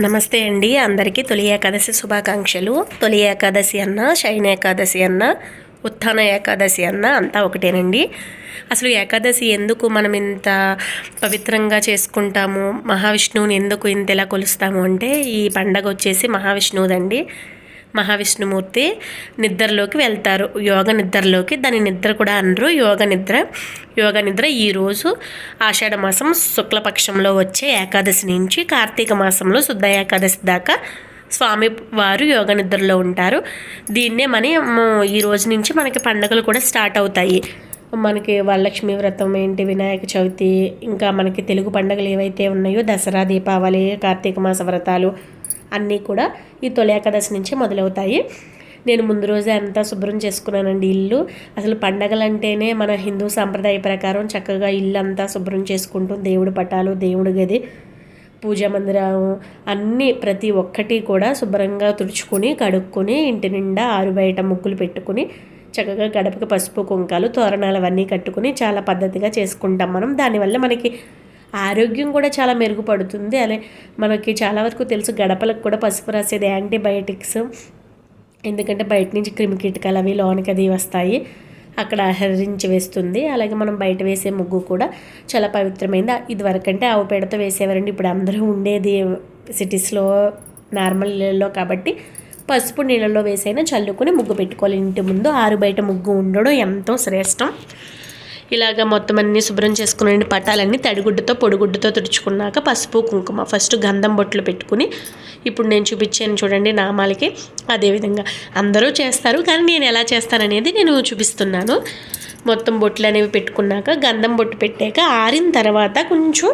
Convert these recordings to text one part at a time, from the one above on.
నమస్తే అండి. అందరికీ తొలి ఏకాదశి శుభాకాంక్షలు. తొలి ఏకాదశి అన్న శయన ఏకాదశి అన్న ఉత్థాన ఏకాదశి అన్న అంతా ఒకటేనండి. అసలు ఏకాదశి ఎందుకు మనం ఇంత పవిత్రంగా చేసుకుంటాము? మహావిష్ణువుని ఎందుకు ఇంత ఇలా కొలుస్తాము అంటే ఈ పండగ వచ్చేసి మహావిష్ణువుదండి. మహావిష్ణుమూర్తి నిద్రలోకి వెళ్తారు. యోగ నిద్రలోకి దాని నిద్ర కూడా అనరు. యోగ నిద్ర యోగ నిద్ర ఈరోజు ఆషాఢ మాసం శుక్లపక్షంలో వచ్చే ఏకాదశి నుంచి కార్తీక మాసంలో శుద్ధ ఏకాదశి దాకా స్వామి వారు యోగ నిద్రలో ఉంటారు. దీన్నే మన ఈ రోజు నుంచి మనకి పండుగలు కూడా స్టార్ట్ అవుతాయి. మనకి వరలక్ష్మి వ్రతం ఏంటి వినాయక చవితి ఇంకా మనకి తెలుగు పండుగలు ఏవైతే ఉన్నాయో దసరా దీపావళి కార్తీక మాస వ్రతాలు అన్నీ కూడా ఈ తొలి ఏకాదశి నుంచే మొదలవుతాయి. నేను ముందు రోజే అంతా శుభ్రం చేసుకున్నానండి ఇల్లు. అసలు పండగలంటేనే మన హిందూ సాంప్రదాయ ప్రకారం చక్కగా ఇల్లు అంతా శుభ్రం చేసుకుంటూ దేవుడి పటాలు దేవుడి గది పూజా మందిరం అన్నీ ప్రతి ఒక్కటి కూడా శుభ్రంగా తుడుచుకొని కడుక్కొని ఇంటి నిండా ఆరు బయట ముగ్గులు పెట్టుకుని చక్కగా గడపకి పసుపు కుంకాలు తోరణాలు అవన్నీ కట్టుకుని చాలా పద్ధతిగా చేసుకుంటాం మనం. దానివల్ల మనకి ఆరోగ్యం కూడా చాలా మెరుగుపడుతుంది. అలా మనకి చాలా వరకు తెలుసు గడపలకు కూడా పసుపు రాసేది యాంటీబయాటిక్స్. ఎందుకంటే బయట నుంచి క్రిమి కీటకాలు అవి లోనికి అది వస్తాయి. అక్కడ హరించి వేస్తుంది. అలాగే మనం బయట వేసే ముగ్గు కూడా చాలా పవిత్రమైంది. ఇదివరకంటే ఆవు పేడతో వేసేవారండి. ఇప్పుడు అందరూ ఉండేది సిటీస్లో నార్మల్ నీళ్ళలో కాబట్టి పసుపు నీళ్ళలో వేసైనా చల్లుకొని ముగ్గు పెట్టుకోవాలి. ఇంటి ముందు ఆరు బయట ముగ్గు ఉండడం ఎంతో శ్రేష్టం. ఇలాగ మొత్తం అన్ని శుభ్రం చేసుకుని పటాలన్నీ తడిగుడ్డతో పొడిగుడ్డతో తుడుచుకున్నాక పసుపు కుంకుమ ఫస్ట్ గంధం బొట్లు పెట్టుకుని ఇప్పుడు నేను చూపించాను చూడండి నామాలకి. అదేవిధంగా అందరూ చేస్తారు కానీ నేను ఎలా చేస్తాననేది నేను చూపిస్తున్నాను. మొత్తం బొట్లు అనేవి పెట్టుకున్నాక గంధం బొట్టు పెట్టాక ఆరిన తర్వాత కొంచెం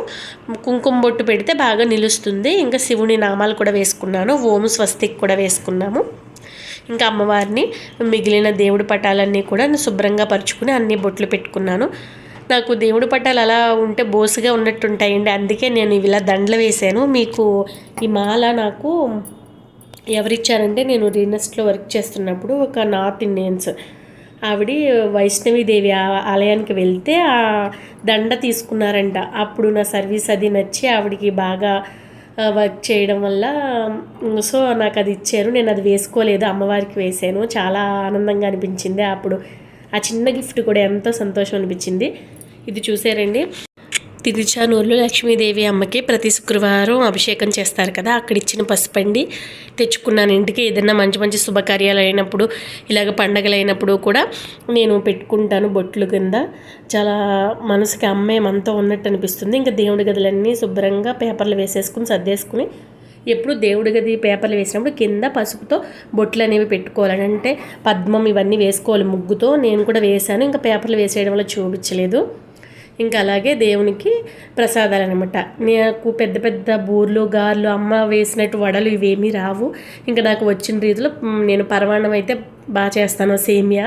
కుంకుమ బొట్టు పెడితే బాగా నిలుస్తుంది. ఇంకా శివుని నామాలు కూడా వేసుకున్నాను. ఓం స్వస్తిక్ కూడా వేసుకున్నాము. ఇంకా అమ్మవారిని మిగిలిన దేవుడి పటాలన్నీ కూడా శుభ్రంగా పరుచుకుని అన్ని బొట్లు పెట్టుకున్నాను. నాకు దేవుడి పటాలు అలా ఉంటే బోసుగా ఉన్నట్టుంటాయండి. అందుకే నేను ఇలా దండలు వేసాను మీకు ఈ మాల నాకు ఎవరిచ్చారంటే నేను రీనెస్ట్లో వర్క్ చేస్తున్నప్పుడు ఒక నార్త్ ఇండియన్స్ ఆవిడ వైష్ణవీదేవి ఆలయానికి వెళ్తే ఆ దండ తీసుకున్నారంట. అప్పుడు నా సర్వీస్ అది నచ్చి ఆవిడికి బాగా వర్క్ చేయడం వల్ల సో నాకు అది ఇచ్చారు. నేను అది వేసుకోలేదు. అమ్మవారికి వేసాను. చాలా ఆనందంగా అనిపించింది. అప్పుడు ఆ చిన్న గిఫ్ట్ కూడా ఎంతో సంతోషం అనిపించింది. ఇది చూసారండి తిరుచానూరులో లక్ష్మీదేవి అమ్మకి ప్రతి శుక్రవారం అభిషేకం చేస్తారు కదా. అక్కడ ఇచ్చిన పసుపండి తెచ్చుకున్నాను. ఇంటికి ఏదైనా మంచి మంచి శుభకార్యాలు అయినప్పుడు ఇలాగ పండగలు అయినప్పుడు కూడా నేను పెట్టుకుంటాను బొట్లు కింద. చాలా మనసుకి అమ్మే మనతో ఉన్నట్టు అనిపిస్తుంది. ఇంకా దేవుడి గదులన్నీ శుభ్రంగా పేపర్లు వేసేసుకుని సర్దేసుకుని ఎప్పుడు దేవుడి గది పేపర్లు వేసినప్పుడు కింద పసుపుతో బొట్లు అనేవి పెట్టుకోవాలని. అంటే పద్మం ఇవన్నీ వేసుకోవాలి ముగ్గుతో. నేను కూడా వేశాను. ఇంకా పేపర్లు వేసేయడం వల్ల చూపించలేదు. ఇంకా అలాగే దేవునికి ప్రసాదాలు అనమాట నాకు పెద్ద పెద్ద బూర్లు గార్లు అమ్మ వేసినట్టు వడలు ఇవేమీ రావు. ఇంకా నాకు వచ్చిన రీతిలో నేను పరమాణం అయితే బాగా చేస్తాను. సేమియా.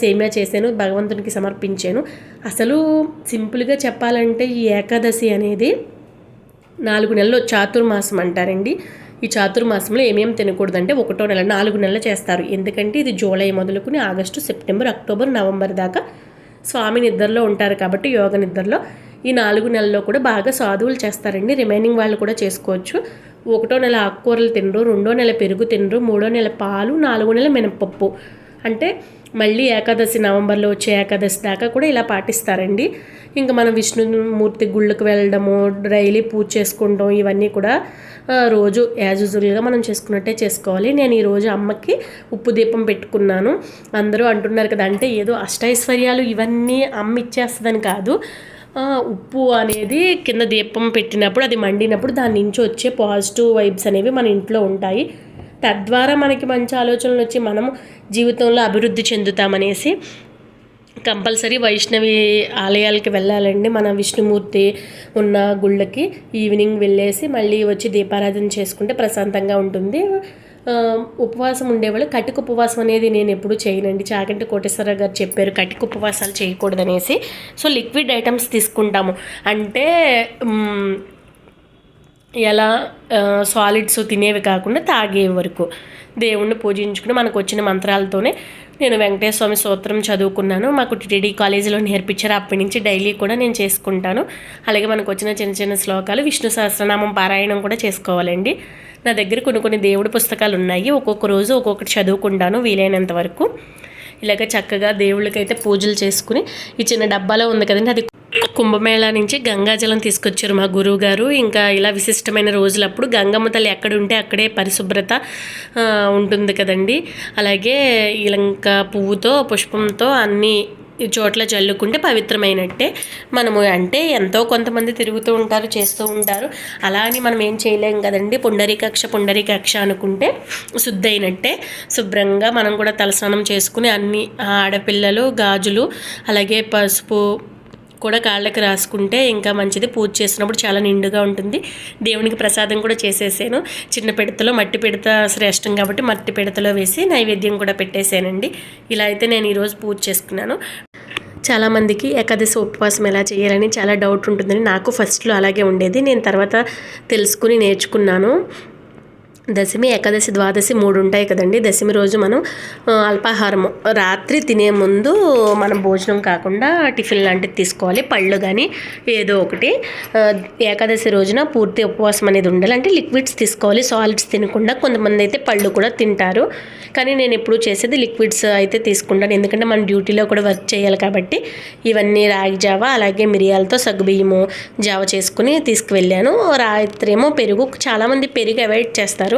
సేమియా చేశాను భగవంతునికి సమర్పించాను. అసలు సింపుల్గా చెప్పాలంటే ఈ ఏకాదశి అనేది నాలుగు నెలలు చాతుర్మాసం అంటారండి. ఈ చాతుర్మాసంలో ఏమేమి తినకూడదంటే ఒకటో నెల నాలుగు నెలలు చేస్తారు. ఎందుకంటే ఇది జూలై మొదలుకుని ఆగస్టు సెప్టెంబర్ అక్టోబర్ నవంబర్ దాకా స్వామి నిద్రలో ఉంటారు కాబట్టి యోగ నిద్రలో ఈ నాలుగు నెలల్లో కూడా బాగా సాధువులు చేస్తారండి. రిమైనింగ్ వాళ్ళు కూడా చేసుకోవచ్చు. ఒకటో నెల ఆకుకూరలు తినరు రెండో నెల పెరుగు తినరు మూడో నెల పాలు నాలుగో నెల మినపప్పు. అంటే మళ్ళీ ఏకాదశి నవంబర్లో వచ్చే ఏకాదశి దాకా కూడా ఇలా పాటిస్తారండి. ఇంకా మనం విష్ణుమూర్తి గుళ్ళకు వెళ్ళడము డైలీ పూజ చేసుకుంటాం ఇవన్నీ కూడా రోజు యాజ్ యూజువల్గా మనం చేసుకున్నట్టే చేసుకోవాలి. నేను ఈరోజు అమ్మకి ఉప్పు దీపం పెట్టుకున్నాను. అందరూ అంటున్నారు కదా అంటే ఏదో అష్టైశ్వర్యాలు ఇవన్నీ అమ్మ ఇచ్చేస్తుందని కాదు. ఉప్పు అనేది కింద దీపం పెట్టినప్పుడు అది మండినప్పుడు దాని నుంచి వచ్చే పాజిటివ్ వైబ్స్ అనేవి మన ఇంట్లో ఉంటాయి. తద్వారా మనకి మంచి ఆలోచనలు వచ్చి మనం జీవితంలో అభివృద్ధి చెందుతామనేసి కంపల్సరీ వైష్ణవి ఆలయాలకి వెళ్ళాలండి. మన విష్ణుమూర్తి ఉన్న గుళ్ళకి ఈవినింగ్ వెళ్ళేసి మళ్ళీ వచ్చి దీపారాధన చేసుకుంటే ప్రశాంతంగా ఉంటుంది. ఉపవాసం ఉండేవాళ్ళు కటిక ఉపవాసం అనేది నేను ఎప్పుడు చేయనండి. చాకంటి కోటేశ్వర గారు చెప్పారు కటిక ఉపవాసాలు చేయకూడదనేసి. సో లిక్విడ్ ఐటమ్స్ తీసుకుంటాము. అంటే ఎలా సాలిడ్స్ తినేవి కాకుండా తాగే వరకు. దేవుణ్ణి పూజించుకుని మనకు వచ్చిన మంత్రాలతోనే నేను వెంకటేశ్వర స్వామి సూత్రం చదువుకున్నాను. మాకు టీటీడీ కాలేజీలో నేర్పించారు. అప్పటి నుంచి డైలీ కూడా నేను చేసుకుంటాను. అలాగే మనకు వచ్చిన చిన్న చిన్న శ్లోకాలు విష్ణు సహస్రనామం పారాయణం కూడా చేసుకోవాలండి. నా దగ్గర కొన్ని కొన్ని దేవుడి పుస్తకాలు ఉన్నాయి. ఒక్కొక్క రోజు ఒక్కొక్కటి చదువుకుంటాను వీలైనంత వరకు. ఇలాగ చక్కగా దేవుళ్ళకైతే పూజలు చేసుకుని ఈ చిన్న డబ్బాలో ఉంది కదండి అది కుంభమేళా నుంచి గంగాజలం తీసుకొచ్చారు మా గురువు గారు ఇంకా ఇలా విశిష్టమైన రోజులప్పుడు గంగమ్మ తల్లి ఎక్కడ ఉంటే అక్కడే పరిశుభ్రత ఉంటుంది కదండి. అలాగే ఇంకా పువ్వుతో పుష్పంతో అన్ని చోట్ల చల్లుకుంటే పవిత్రమైనట్టే మనము అంటే ఎంతో కొంతమంది తిరుగుతూ ఉంటారు చేస్తూ ఉంటారు. అలా అని మనం ఏం చేయలేం కదండి. పుండరీకక్ష పుండరీకక్ష అనుకుంటే శుద్ధైనట్టే. శుభ్రంగా మనం కూడా తలస్నానం చేసుకుని అన్ని ఆడపిల్లలు గాజులు అలాగే పసుపు కూడా కాళ్ళకి రాసుకుంటే ఇంకా మంచిది. పూజ చేసినప్పుడు చాలా నిండుగా ఉంటుంది. దేవునికి ప్రసాదం కూడా చేసేసాను. చిన్న పిడతలో మట్టి పిడత శ్రేష్టం కాబట్టి మట్టి పిడతలో వేసి నైవేద్యం కూడా పెట్టేశానండి. ఇలా అయితే నేను ఈరోజు పూజ చేసుకున్నాను. చాలామందికి ఏకాదశి ఉపవాసం ఎలా చేయాలని చాలా డౌట్ ఉంటుందని నాకు ఫస్ట్లో అలాగే ఉండేది. నేను తర్వాత తెలుసుకుని నేర్చుకున్నాను. దశమి ఏకాదశి ద్వాదశి మూడు ఉంటాయి కదండి. దశమి రోజు మనం అల్పాహారం రాత్రి తినే ముందు మనం భోజనం కాకుండా టిఫిన్ లాంటిది తీసుకోవాలి. పళ్ళు కానీ ఏదో ఒకటి. ఏకాదశి రోజున పూర్తి ఉపవాసం అనేది ఉండాలి. అంటే లిక్విడ్స్ తీసుకోవాలి. సాలిడ్స్ తినకుండా కొంతమంది అయితే పళ్ళు కూడా తింటారు. కానీ నేను ఎప్పుడు చేసేది లిక్విడ్స్ అయితే తీసుకుంటాను. ఎందుకంటే మనం డ్యూటీలో కూడా వర్క్ చేయాలి కాబట్టి ఇవన్నీ రాగి జావ అలాగే మిరియాలతో సగ్గుబియ్యము జావ చేసుకుని తీసుకువెళ్ళాను. రాత్రి ఏమో పెరుగు చాలామంది పెరుగు అవాయిడ్ చేస్తారు.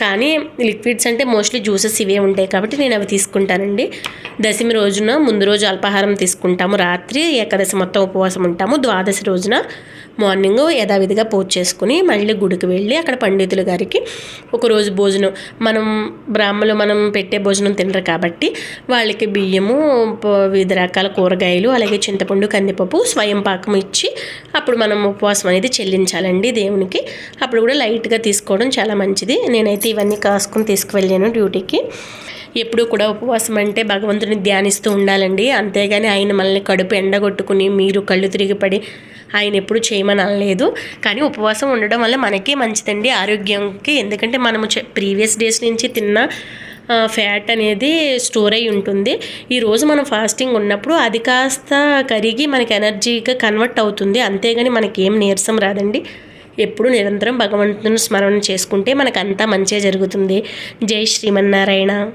కానీ లిక్విడ్స్ అంటే మోస్ట్లీ జ్యూసెస్ ఇవే ఉంటాయి కాబట్టి నేను అవి తీసుకుంటానండి. దశమి రోజున ముందు రోజు అల్పాహారం తీసుకుంటాము. రాత్రి ఏకాదశి మొత్తం ఉపవాసం ఉంటాము. ద్వాదశి రోజున మార్నింగ్ యథావిధిగా పూజ చేసుకుని మళ్ళీ గుడికి వెళ్ళి అక్కడ పండితుల గారికి ఒకరోజు భోజనం మనం బ్రాహ్మలు మనం పెట్టే భోజనం తినరు కాబట్టి వాళ్ళకి బియ్యము వివిధ రకాల కూరగాయలు అలాగే చింతపండు కందిపప్పు స్వయం పాకం ఇచ్చి అప్పుడు మనం ఉపవాసం అనేది చెల్లించాలండి దేవునికి. అప్పుడు కూడా లైట్గా తీసుకోవడం చాలా మంచిది. నేనైతే ఇవన్నీ కాసుకుని తీసుకువెళ్ళాను డ్యూటీకి. ఎప్పుడూ కూడా ఉపవాసం అంటే భగవంతుని ధ్యానిస్తూ ఉండాలండి. అంతేగాని ఆయన మనల్ని కడుపు ఎండగొట్టుకుని మీరు కళ్ళు తిరిగిపడి ఆయన ఎప్పుడు చేయమని అనలేదు. కానీ ఉపవాసం ఉండడం వల్ల మనకే మంచిదండి ఆరోగ్యంకి. ఎందుకంటే మనము ప్రీవియస్ డేస్ నుంచి తిన్న ఫ్యాట్ అనేది స్టోర్ అయి ఉంటుంది. ఈరోజు మనం ఫాస్టింగ్ ఉన్నప్పుడు అది కాస్త కరిగి మనకి ఎనర్జీగా కన్వర్ట్ అవుతుంది. అంతేగాని మనకి ఏం నీరసం రాదండి. ఎప్పుడు నిరంతరం భగవంతుని స్మరణ చేసుకుంటే మనకంతా మంచే మంచిగా జరుగుతుంది. జై శ్రీమన్నారాయణ.